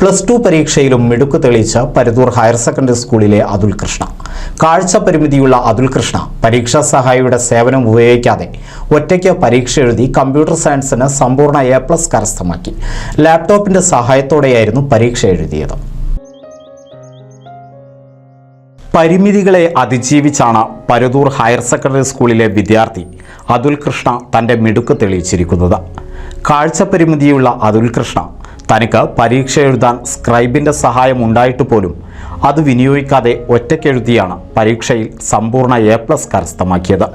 Plus two പരീക്ഷയിലും മിടുക്ക് തെളിയിച്ച Paruthur higher secondary സ്കൂളിലെ അതുൽ കൃഷ്ണ. കാഴ്ച പരിമിതിയുള്ള അതുൽ കൃഷ്ണ പരീക്ഷാ സഹായിയുടെ സേവനം ഉപയോഗിക്കാതെ ഒറ്റയ്ക്ക് പരീക്ഷ എഴുതി കമ്പ്യൂട്ടർ സയൻസിന് സമ്പൂർണ എ പ്ലസ് കരസ്ഥമാക്കി. ലാപ്ടോപ്പിന്റെ സഹായത്തോടെയായിരുന്നു പരീക്ഷ എഴുതിയത്. പരിമിതികളെ അതിജീവിച്ചാണ് പരുതൂർ ഹയർ സെക്കൻഡറി സ്കൂളിലെ വിദ്യാർത്ഥി അതുൽ കൃഷ്ണ തന്റെ മിടുക്ക് തെളിയിച്ചിരിക്കുന്നത്. കാഴ്ചപരിമിതിയുള്ള അതുൽ കൃഷ്ണ തനിക്ക് പരീക്ഷ എഴുതാൻ സ്ക്രൈബിന്റെ സഹായം ഉണ്ടായിട്ട് പോലും അത് വിനിയോഗിക്കാതെ ഒറ്റയ്ക്കെഴുതിയാണ് പരീക്ഷയിൽ സമ്പൂർണ എ പ്ലസ് കരസ്ഥമാക്കിയത്.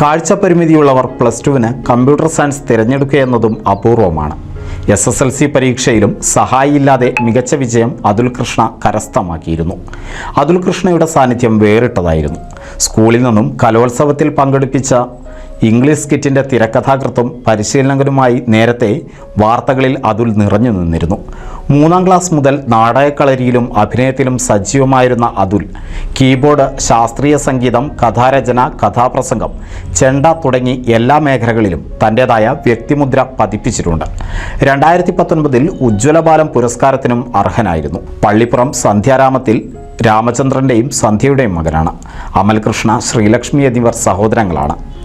കാഴ്ച പരിമിതിയുള്ളവർ പ്ലസ് ടുവിന് കമ്പ്യൂട്ടർ സയൻസ് തിരഞ്ഞെടുക്കുക എന്നതും അപൂർവമാണ്. എസ് എസ് എൽ സി പരീക്ഷയിലും സഹായിയില്ലാതെ മികച്ച വിജയം അതുൽ കൃഷ്ണ കരസ്ഥമാക്കിയിരുന്നു. അതുൽ കൃഷ്ണയുടെ സാന്നിധ്യം വേറിട്ടതായിരുന്നു. സ്കൂളിൽ നിന്നും കലോത്സവത്തിൽ പങ്കെടുപ്പിച്ച ഇംഗ്ലീഷ് കിറ്റിന്റെ തിരക്കഥാകൃത്തും പരിശീലകനുമായി നേരത്തെ വാർത്തകളിൽ അതുൽ നിറഞ്ഞു നിന്നിരുന്നു. മൂന്നാം ക്ലാസ് മുതൽ നാടകക്കളരിയിലും അഭിനയത്തിലും സജീവമായിരുന്ന അതുൽ കീബോർഡ് ശാസ്ത്രീയ സംഗീതം കഥാരചന കഥാപ്രസംഗം ചെണ്ട തുടങ്ങി എല്ലാ മേഖലകളിലും തന്റെതായ വ്യക്തിമുദ്ര പതിപ്പിച്ചിട്ടുണ്ട്. രണ്ടായിരത്തി പത്തൊൻപതിൽ ഉജ്ജ്വലബാലം പുരസ്കാരത്തിനും അർഹനായിരുന്നു. പള്ളിപ്പുറം സന്ധ്യാരാമത്തിൽ രാമചന്ദ്രന്റെയും സന്ധ്യയുടെയും മകനാണ്. അമൽകൃഷ്ണ ശ്രീലക്ഷ്മി എന്നിവർ സഹോദരങ്ങളാണ്.